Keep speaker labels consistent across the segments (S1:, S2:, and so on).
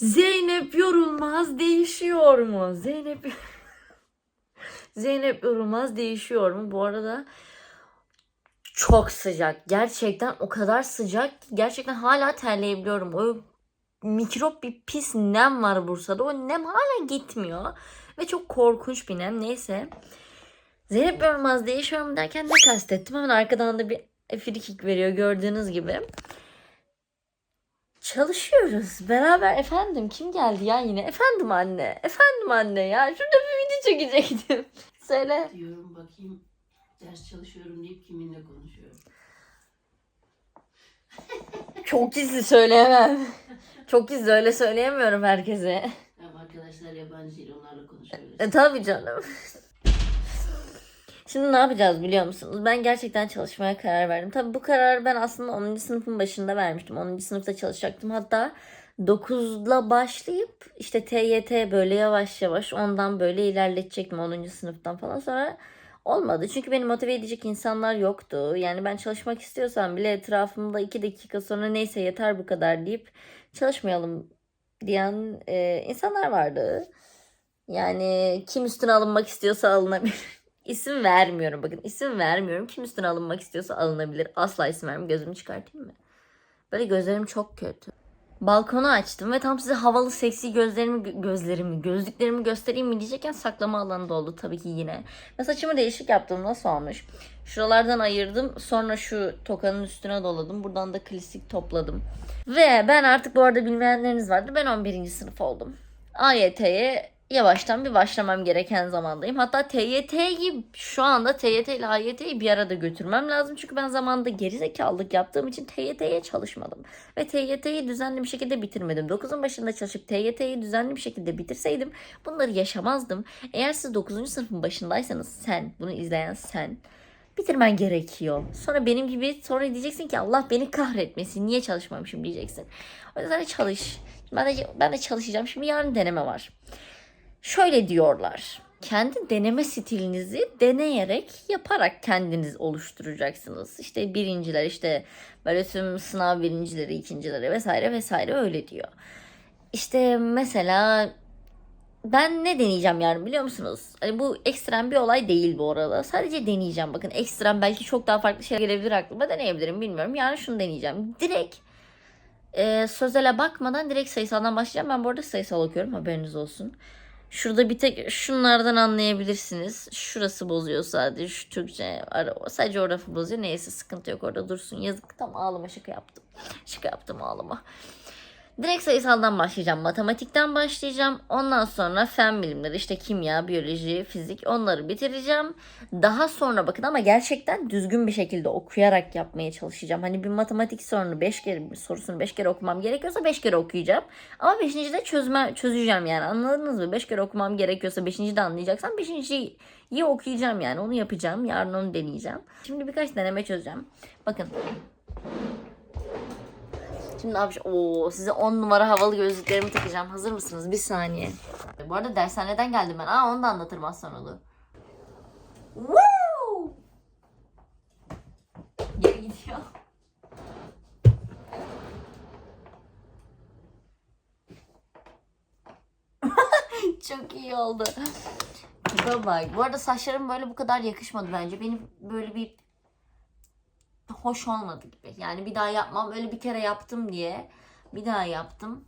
S1: Zeynep Yorulmaz değişiyor mu? Zeynep Zeynep Yorulmaz değişiyor mu? Bu arada çok sıcak. Gerçekten o kadar sıcak ki gerçekten hala terleyebiliyorum. O mikrop bir pis nem var Bursa'da. O nem hala gitmiyor. Ve çok korkunç bir nem. Neyse. Zeynep Yorulmaz değişiyor mu derken ne kastettim? Hemen arkadan da bir frikik veriyor gördüğünüz gibi. Çalışıyoruz. Beraber efendim kim geldi ya yine? Efendim anne. Efendim anne ya. Şurada bir video çekecektim. Söyle.
S2: Diyorum bakayım ders çalışıyorum deyip kiminle konuşuyorum.
S1: Çok gizli söyleyemem. Çok gizli öyle söyleyemiyorum herkese.
S2: Hem arkadaşlar yabancı değil onlarla konuşuyoruz.
S1: E tabii canım. Şimdi ne yapacağız biliyor musunuz? Ben gerçekten çalışmaya karar verdim. Tabii bu kararı ben aslında 10. sınıfın başında vermiştim. 10. sınıfta çalışacaktım. Hatta 9'la başlayıp işte TYT böyle yavaş yavaş ondan böyle ilerletecektim 10. sınıftan falan. Sonra olmadı. Çünkü beni motive edecek insanlar yoktu. Yani ben çalışmak istiyorsam bile etrafımda 2 dakika sonra neyse yeter bu kadar deyip çalışmayalım diyen e, insanlar vardı. Yani kim üstüne alınmak istiyorsa alınabilir. İsim vermiyorum bakın isim vermiyorum. Kim üstüne alınmak istiyorsa alınabilir. Asla isim vermiyorum. Gözümü çıkartayım mı? Böyle gözlerim çok kötü. Balkonu açtım ve tam size havalı seksi gözlerimi gözlerimi gözlüklerimi göstereyim mi diyecekken saklama alanı doldu tabii ki yine. Ve saçımı değişik yaptım nasıl olmuş? Şuralardan ayırdım sonra şu tokanın üstüne doladım. Buradan da klasik topladım. Ve ben artık bu arada bilmeyenleriniz vardır. Ben 11. sınıf oldum. AYT'ye yavaştan bir başlamam gereken zamandayım. Hatta TYT'yi şu anda TYT ile AYT'yi bir arada götürmem lazım. Çünkü ben zamanında gerizekalılık yaptığım için TYT'ye çalışmadım. Ve TYT'yi düzenli bir şekilde bitirmedim. 9'un başında çalışıp TYT'yi düzenli bir şekilde bitirseydim bunları yaşamazdım. Eğer siz 9. sınıfın başındaysanız sen, bunu izleyen sen bitirmen gerekiyor. Sonra benim gibi sonra diyeceksin ki Allah beni kahretmesin. Niye çalışmamışım diyeceksin. O yüzden de çalış. Ben de, ben de çalışacağım. Şimdi yarın deneme var. Şöyle diyorlar. Kendi deneme stilinizi deneyerek, yaparak kendiniz oluşturacaksınız. İşte birinciler işte böyle tüm sınav birincileri, ikincileri vesaire vesaire öyle diyor. İşte mesela ben ne deneyeceğim yarın biliyor musunuz? Hani bu ekstrem bir olay değil bu arada. Sadece deneyeceğim. Bakın ekstrem belki çok daha farklı şeyler gelebilir aklıma. Deneyebilirim bilmiyorum. Yarın şunu deneyeceğim. Direkt e, sözele bakmadan direkt sayısaldan başlayacağım. Ben bu arada sayısal okuyorum haberiniz olsun. Şurada bir tek şunlardan anlayabilirsiniz. Şurası bozuyor sadece. Şu Türkçe sadece orası bozuyor. Neyse sıkıntı yok orada dursun. Yazık tam ağlama şaka yaptım. Şaka yaptım ağlama. Direkt sayısaldan başlayacağım. Matematikten başlayacağım. Ondan sonra fen bilimleri işte kimya, biyoloji, fizik onları bitireceğim. Daha sonra bakın ama gerçekten düzgün bir şekilde okuyarak yapmaya çalışacağım. Hani bir matematik sorunu 5 kere sorusunu 5 kere okumam gerekiyorsa 5 kere okuyacağım. Ama 5. de çözme çözeceğim yani. Anladınız mı? 5 kere okumam gerekiyorsa 5. de anlayacaksam 5.yi okuyacağım yani. Onu yapacağım. Yarın onu deneyeceğim. Şimdi birkaç deneme çözeceğim. Bakın Şimdi yapacağım? Oo, size 10 numara havalı gözlüklerimi takacağım. Hazır mısınız? Bir saniye. Bu arada dershaneden geldim ben. Aa onu da anlatırım sonra da. Woo! Geri gidiyor. Çok iyi oldu. Tipe bak. Bu arada saçlarım böyle bu kadar yakışmadı bence. Benim böyle bir hoş olmadı gibi. Yani bir daha yapmam. Öyle bir kere yaptım diye bir daha yaptım.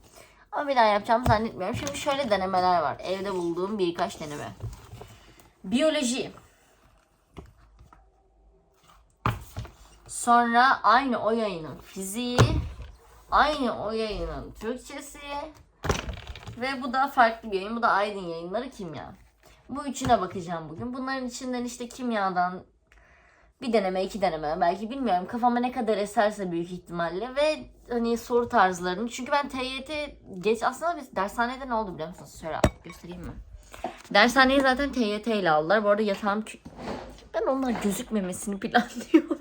S1: Ama bir daha yapacağımı zannetmiyorum. Şimdi şöyle denemeler var. Evde bulduğum birkaç deneme. Biyoloji. Sonra aynı o yayının fiziği. Aynı o yayının Türkçesi. Ve bu da farklı bir yayın. Bu da Aydın yayınları kimya. Bu üçüne bakacağım bugün. Bunların içinden işte kimyadan bir deneme, iki deneme belki bilmiyorum. Kafama ne kadar eserse büyük ihtimalle ve hani soru tarzlarını. Çünkü ben TYT geç aslında biz dershanede ne oldu biliyor musunuz? Şöyle göstereyim mi? Dershaneyi zaten TYT ile aldılar. Bu arada yatağım ben onlar gözükmemesini planlıyordum.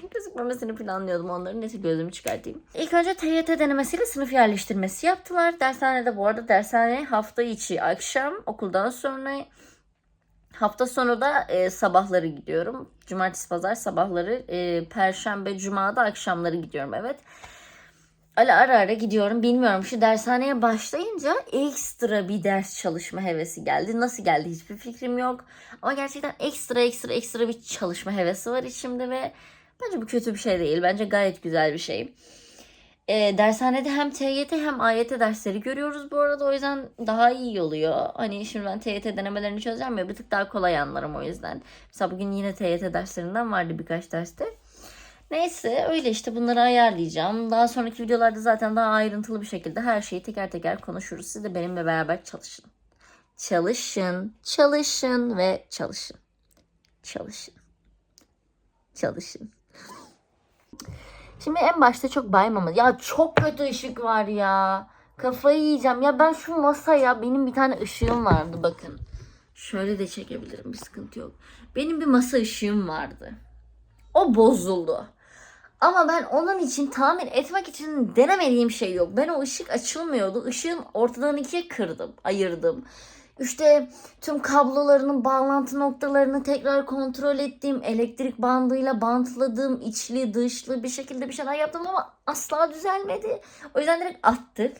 S1: gözükmemesini planlıyordum onların. Neyse gözümü çıkartayım. İlk önce TYT denemesiyle sınıf yerleştirmesi yaptılar. Dershanede bu arada dershane hafta içi akşam okuldan sonra Hafta sonu da e, sabahları gidiyorum. Cumartesi, pazar sabahları, e, perşembe, cuma da akşamları gidiyorum. Evet. Öyle ara ara gidiyorum. Bilmiyorum şu dershaneye başlayınca ekstra bir ders çalışma hevesi geldi. Nasıl geldi hiçbir fikrim yok. Ama gerçekten ekstra ekstra ekstra bir çalışma hevesi var içimde ve bence bu kötü bir şey değil. Bence gayet güzel bir şey. Ee, dershanede hem TYT hem AYT dersleri görüyoruz bu arada. O yüzden daha iyi oluyor. Hani şimdi ben TYT denemelerini çözeceğim ya bir tık daha kolay anlarım o yüzden. Mesela bugün yine TYT derslerinden vardı birkaç derste. Neyse öyle işte bunları ayarlayacağım. Daha sonraki videolarda zaten daha ayrıntılı bir şekilde her şeyi teker teker konuşuruz. Siz de benimle beraber çalışın. Çalışın, çalışın ve çalışın. Çalışın. Çalışın. Şimdi en başta çok baymamalı. Ya çok kötü ışık var ya. Kafayı yiyeceğim. Ya ben şu masaya benim bir tane ışığım vardı bakın. Şöyle de çekebilirim bir sıkıntı yok. Benim bir masa ışığım vardı. O bozuldu. Ama ben onun için tamir etmek için denemediğim şey yok. Ben o ışık açılmıyordu. Işığın ortadan ikiye kırdım, ayırdım. İşte tüm kablolarının bağlantı noktalarını tekrar kontrol ettim. Elektrik bandıyla bantladım. içli dışlı bir şekilde bir şeyler yaptım ama asla düzelmedi. O yüzden direkt attık.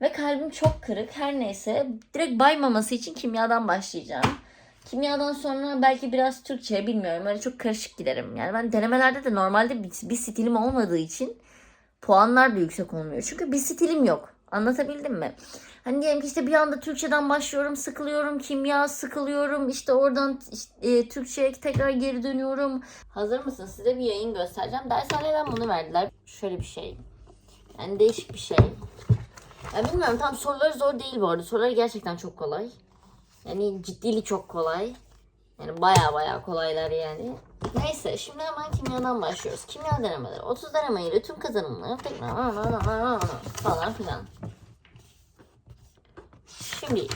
S1: Ve kalbim çok kırık. Her neyse direkt baymaması için kimyadan başlayacağım. Kimyadan sonra belki biraz Türkçe bilmiyorum. Öyle çok karışık giderim. Yani ben denemelerde de normalde bir, bir stilim olmadığı için puanlar da yüksek olmuyor. Çünkü bir stilim yok. Anlatabildim mi? Hani diyelim ki işte bir anda Türkçeden başlıyorum, sıkılıyorum, kimya sıkılıyorum, işte oradan e, Türkçe'ye tekrar geri dönüyorum. Hazır mısın? Size bir yayın göstereceğim. Dershaneden bunu verdiler. Şöyle bir şey. Yani değişik bir şey. Ya bilmiyorum tam soruları zor değil bu arada. Soruları gerçekten çok kolay. Yani ciddili çok kolay. Yani baya baya kolaylar yani. Neyse şimdi hemen kimyadan başlıyoruz. Kimya denemeleri. 30 deneme ile tüm kazanımları tekrar falan filan. Şimdi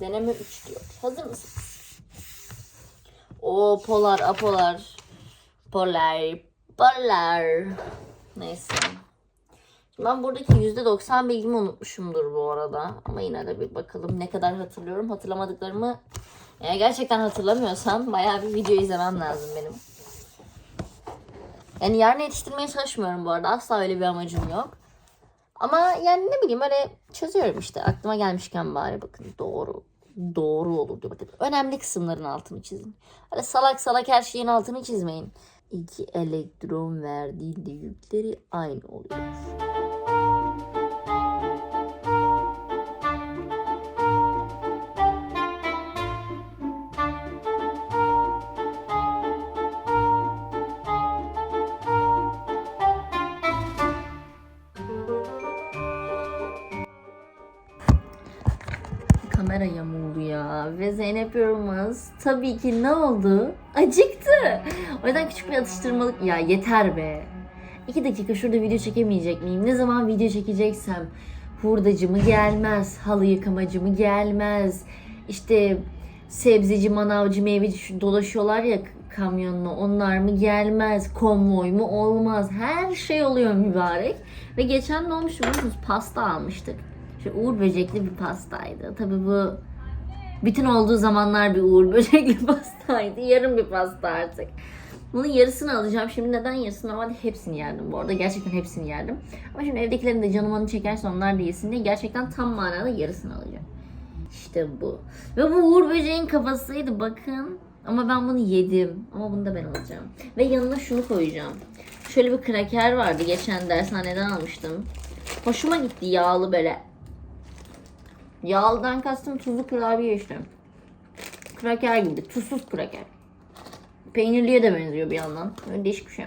S1: deneme 3 diyor. Hazır mısın? O polar, apolar, polar, polar. Neyse. Ben buradaki %90 bilgimi unutmuşumdur bu arada. Ama yine de bir bakalım ne kadar hatırlıyorum. Hatırlamadıklarımı eğer gerçekten hatırlamıyorsam bayağı bir video izlemem lazım benim. Yani yarın yetiştirmeye çalışmıyorum bu arada. Asla öyle bir amacım yok. Ama yani ne bileyim öyle çözüyorum işte. Aklıma gelmişken bari bakın doğru. Doğru olur diyor. Bakın önemli kısımların altını çizin. Öyle salak salak her şeyin altını çizmeyin. İki elektron verdiğinde yükleri aynı oluyor. Tabii ki ne oldu? Acıktı. O yüzden küçük bir atıştırmalık. Ya yeter be. İki dakika şurada video çekemeyecek miyim? Ne zaman video çekeceksem hurdacı mı gelmez, halı yıkamacı mı gelmez, işte sebzeci, manavcı, meyveci şu dolaşıyorlar ya kamyonla onlar mı gelmez, konvoy mu olmaz, her şey oluyor mübarek. Ve geçen ne olmuştu biliyor musunuz? Pasta almıştık. Şu uğur böcekli bir pastaydı. Tabii bu bütün olduğu zamanlar bir uğur böcekli pastaydı. Yarım bir pasta artık. Bunun yarısını alacağım. Şimdi neden yarısını? Normalde hepsini yerdim bu arada. Gerçekten hepsini yerdim. Ama şimdi evdekilerin de canım onu çekerse onlar da yesin diye gerçekten tam manada yarısını alacağım. İşte bu. Ve bu Uğur Böceğin kafasıydı bakın. Ama ben bunu yedim. Ama bunu da ben alacağım. Ve yanına şunu koyacağım. Şöyle bir kraker vardı. Geçen dershaneden almıştım. Hoşuma gitti yağlı böyle. Yağlıdan kastım tuzlu kurabiye işte. Kraker gibi. Tuzsuz kraker. Peynirliye de benziyor bir yandan. Böyle değişik bir şey.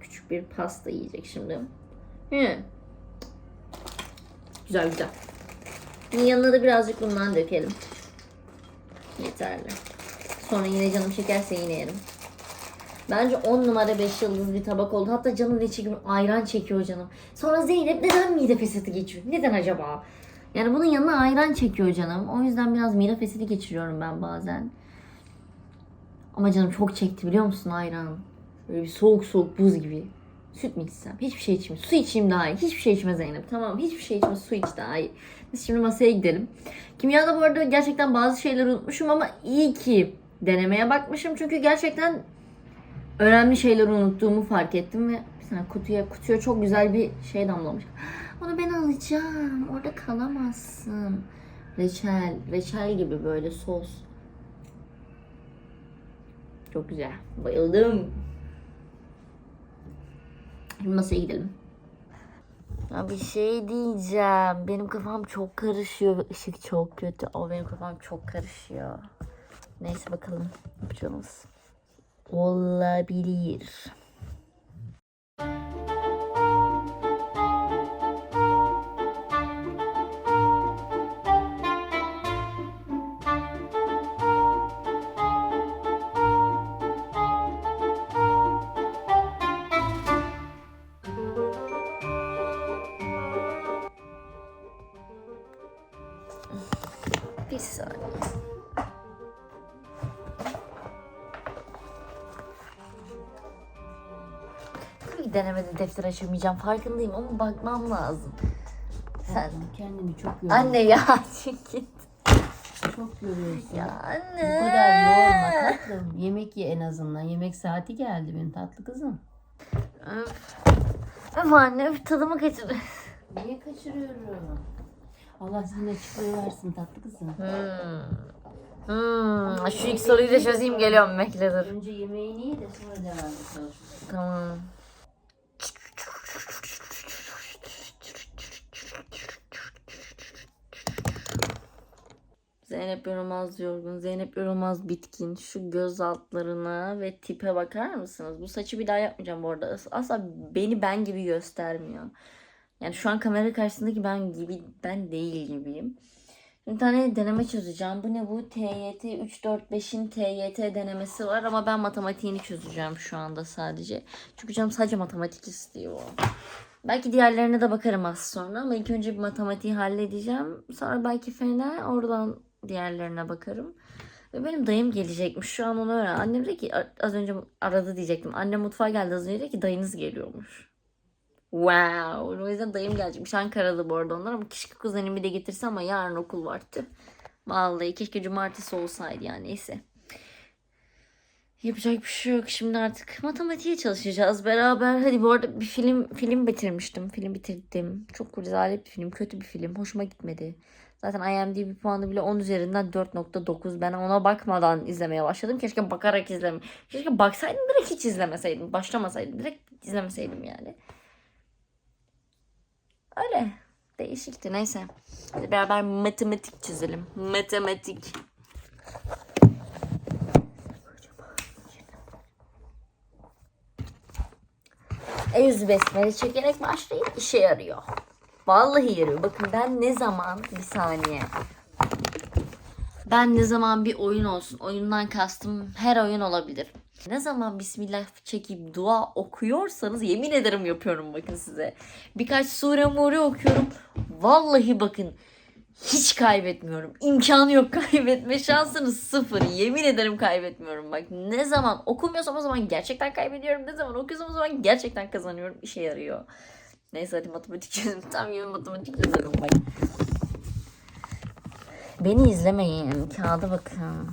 S1: Küçük bir pasta yiyecek şimdi. Hı. Güzel güzel. Yanına da birazcık bundan dökelim. Yeterli. Sonra yine canım çekerse yine yerim. Bence 10 numara 5 yıldız bir tabak oldu. Hatta canım ne çekiyor? Ayran çekiyor canım. Sonra Zeynep neden mide fesatı geçiyor? Neden acaba? Yani bunun yanına ayran çekiyor canım. O yüzden biraz mide fesatı geçiriyorum ben bazen. Ama canım çok çekti biliyor musun ayran? Böyle bir soğuk soğuk buz gibi. Süt mü içsem? Hiçbir şey içmeyeyim. Su içeyim daha iyi. Hiçbir şey içme Zeynep. Tamam hiçbir şey içme. Su iç daha iyi. Biz şimdi masaya gidelim. Kimyada bu arada gerçekten bazı şeyleri unutmuşum ama iyi ki denemeye bakmışım. Çünkü gerçekten önemli şeyleri unuttuğumu fark ettim ve bir baksana kutuya kutuya çok güzel bir şey damlamış. Onu ben alacağım. Orada kalamazsın. Reçel, reçel gibi böyle sos. Çok güzel. Bayıldım. Şimdi masaya gidelim. Ya bir şey diyeceğim. Benim kafam çok karışıyor. Işık çok kötü. Ama benim kafam çok karışıyor. Neyse bakalım. Yapacağımız. Olabilir. Bir denemede defter açamayacağım farkındayım ama bakmam lazım. Sen
S2: Kendini çok yoruyorsun.
S1: anne ya çünkü
S2: Çok yoruyorsun.
S1: ya
S2: Bu
S1: anne.
S2: kadar yorma tatlım. Yemek ye en azından. Yemek saati geldi benim tatlı kızım.
S1: Öf. Öf anne öf tadımı kaçır.
S2: Niye kaçırıyorum? Allah sana çıkıyor versin tatlı kızım.
S1: Hmm. Hmm. Şu ilk soruyu da çözeyim geliyorum bekle dur.
S2: Önce yemeğini ye de sonra devam et.
S1: Tamam. Zeynep Yorulmaz yorgun, Zeynep Yorulmaz bitkin. Şu göz altlarına ve tipe bakar mısınız? Bu saçı bir daha yapmayacağım bu arada. Asla beni ben gibi göstermiyor. Yani şu an kamera karşısındaki ben gibi, ben değil gibiyim. Bir tane deneme çözeceğim. Bu ne bu? TYT 345'in TYT denemesi var ama ben matematiğini çözeceğim şu anda sadece. Çünkü canım sadece matematik istiyor. Belki diğerlerine de bakarım az sonra ama ilk önce bir matematiği halledeceğim. Sonra belki fena oradan diğerlerine bakarım. Ve benim dayım gelecekmiş. Şu an onu öğren. Annem dedi ki az önce aradı diyecektim. Annem mutfağa geldi az önce dedi ki dayınız geliyormuş. Wow. O yüzden dayım gelecekmiş. Ankara'da bu arada onlar ama keşke kuzenimi de getirse ama yarın okul var. Tüh. Vallahi keşke cumartesi olsaydı yani neyse. Yapacak bir şey yok. Şimdi artık matematiğe çalışacağız beraber. Hadi bu arada bir film film bitirmiştim. Film bitirdim. Çok rezalet bir film. Kötü bir film. Hoşuma gitmedi. Zaten IMDb puanı bile 10 üzerinden 4.9. Ben ona bakmadan izlemeye başladım. Keşke bakarak izlem. Keşke baksaydım direkt hiç izlemeseydim. Başlamasaydım. Direkt izlemeseydim yani. Öyle. Değişikti. Neyse. Hadi beraber matematik çizelim. Matematik. El yüzü besmele çekerek başlayıp işe yarıyor. Vallahi yarıyor. Bakın ben ne zaman bir saniye. Ben ne zaman bir oyun olsun. Oyundan kastım her oyun olabilir. Ne zaman Bismillah çekip dua okuyorsanız yemin ederim yapıyorum bakın size. Birkaç sure mure okuyorum. Vallahi bakın hiç kaybetmiyorum. İmkanı yok kaybetme şansınız sıfır. Yemin ederim kaybetmiyorum bak. Ne zaman okumuyorsam o zaman gerçekten kaybediyorum. Ne zaman okuyorsam o zaman gerçekten kazanıyorum. İşe yarıyor. Neyse hadi matematik çözelim. Tam gibi matematik çözelim bak. Beni izlemeyin. Kağıda bakın.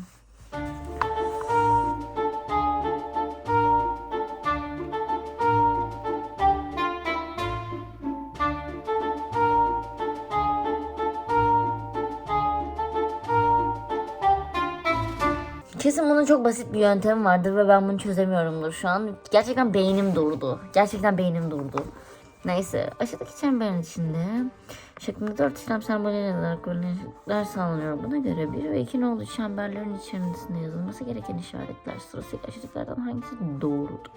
S1: Kesin bunun çok basit bir yöntemi vardır ve ben bunu çözemiyorumdur şu an. Gerçekten beynim durdu. Gerçekten beynim durdu. Neyse aşağıdaki çemberin içinde şeklinde dört işlem sembolleri olarak örnekler sağlanıyor. Buna göre bir ve iki nolu çemberlerin içerisinde yazılması gereken işaretler sırasıyla aşağıdakilerden hangisi doğrudur?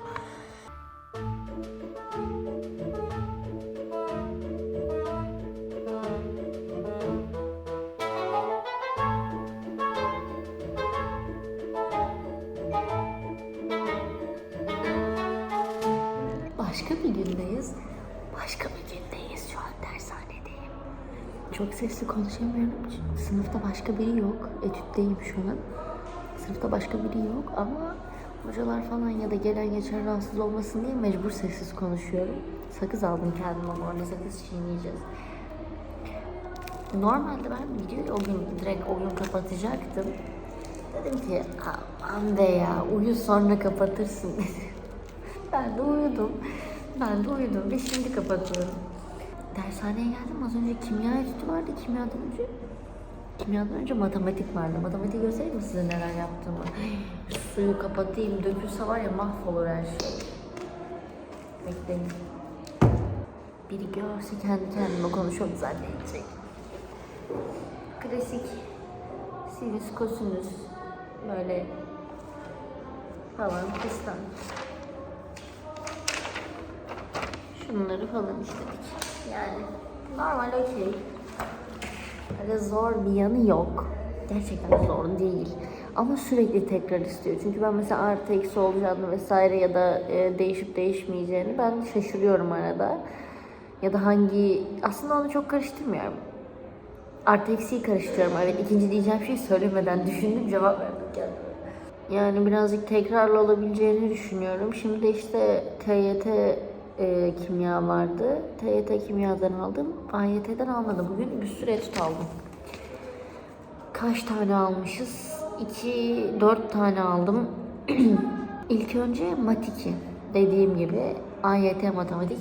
S1: Çok sesli konuşamıyorum çünkü sınıfta başka biri yok. Etütteyim şu an. Sınıfta başka biri yok ama hocalar falan ya da gelen geçen rahatsız olmasın diye mecbur sessiz konuşuyorum. Sakız aldım kendime bu arada sakız çiğneyeceğiz. Normalde ben videoyu o gün direkt o gün kapatacaktım. Dedim ki aman be ya uyu sonra kapatırsın dedim. Ben de uyudum. Ben de uyudum ve şimdi kapatıyorum. Dershaneye geldim. Az önce kimya etüdü vardı. Kimyadan önce Kimyadan önce matematik vardı. Matematik göstereyim mi size neler yaptığımı? Suyu kapatayım. Dökülse var ya mahvolur her şey. Bekleyin. Biri görse kendi kendime konuşuyorum zannedecek. Klasik sinüs, kosinüs böyle falan fistan. Şunları falan istedik. Yani normal okey. Öyle zor bir yanı yok. Gerçekten zor değil. Ama sürekli tekrar istiyor. Çünkü ben mesela artı eksi olacağını vesaire ya da e, değişip değişmeyeceğini ben şaşırıyorum arada. Ya da hangi... Aslında onu çok karıştırmıyorum. Artı eksiyi karıştırıyorum. Evet ikinci diyeceğim şeyi söylemeden düşündüm cevap verdim kendime. Yani birazcık tekrarlı olabileceğini düşünüyorum. Şimdi işte TYT e, kimya vardı. TYT kimyadan aldım. AYT'den almadım. Bugün bir sürü etüt aldım. Kaç tane almışız? 2, 4 tane aldım. İlk önce mat 2 dediğim gibi AYT matematik.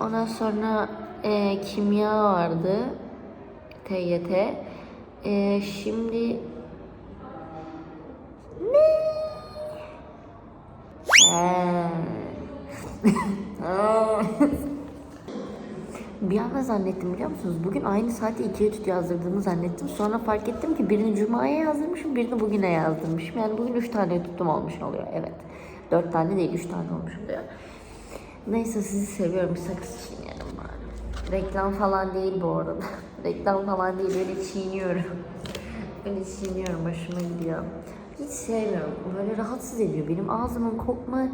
S1: Ondan sonra e, kimya vardı. TYT. E, şimdi He. Bir anda zannettim biliyor musunuz? Bugün aynı saatte iki etüt yazdırdığımı zannettim. Sonra fark ettim ki birini Cuma'ya yazdırmışım, birini bugüne yazdırmışım. Yani bugün üç tane etütüm olmuş oluyor. Evet. Dört tane değil, üç tane olmuş oluyor. Neyse sizi seviyorum. Sakız çiğneyelim bari. Reklam falan değil bu arada. Reklam falan değil. Böyle çiğniyorum. Böyle çiğniyorum. Hoşuma gidiyor. Hiç sevmiyorum. Böyle rahatsız ediyor. Benim ağzımın kokma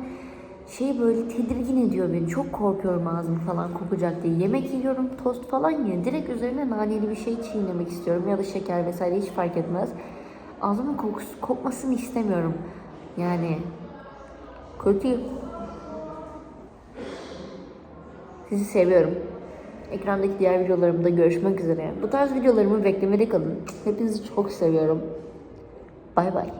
S1: şey böyle tedirgin ediyor beni. Çok korkuyorum ağzım falan kokacak diye. Yemek yiyorum, tost falan yiyor. Direkt üzerine naneli bir şey çiğnemek istiyorum. Ya da şeker vesaire hiç fark etmez. Ağzımın kokusu, kokmasını istemiyorum. Yani kötü. Sizi seviyorum. Ekrandaki diğer videolarımda görüşmek üzere. Bu tarz videolarımı beklemede kalın. Hepinizi çok seviyorum. Bay bay.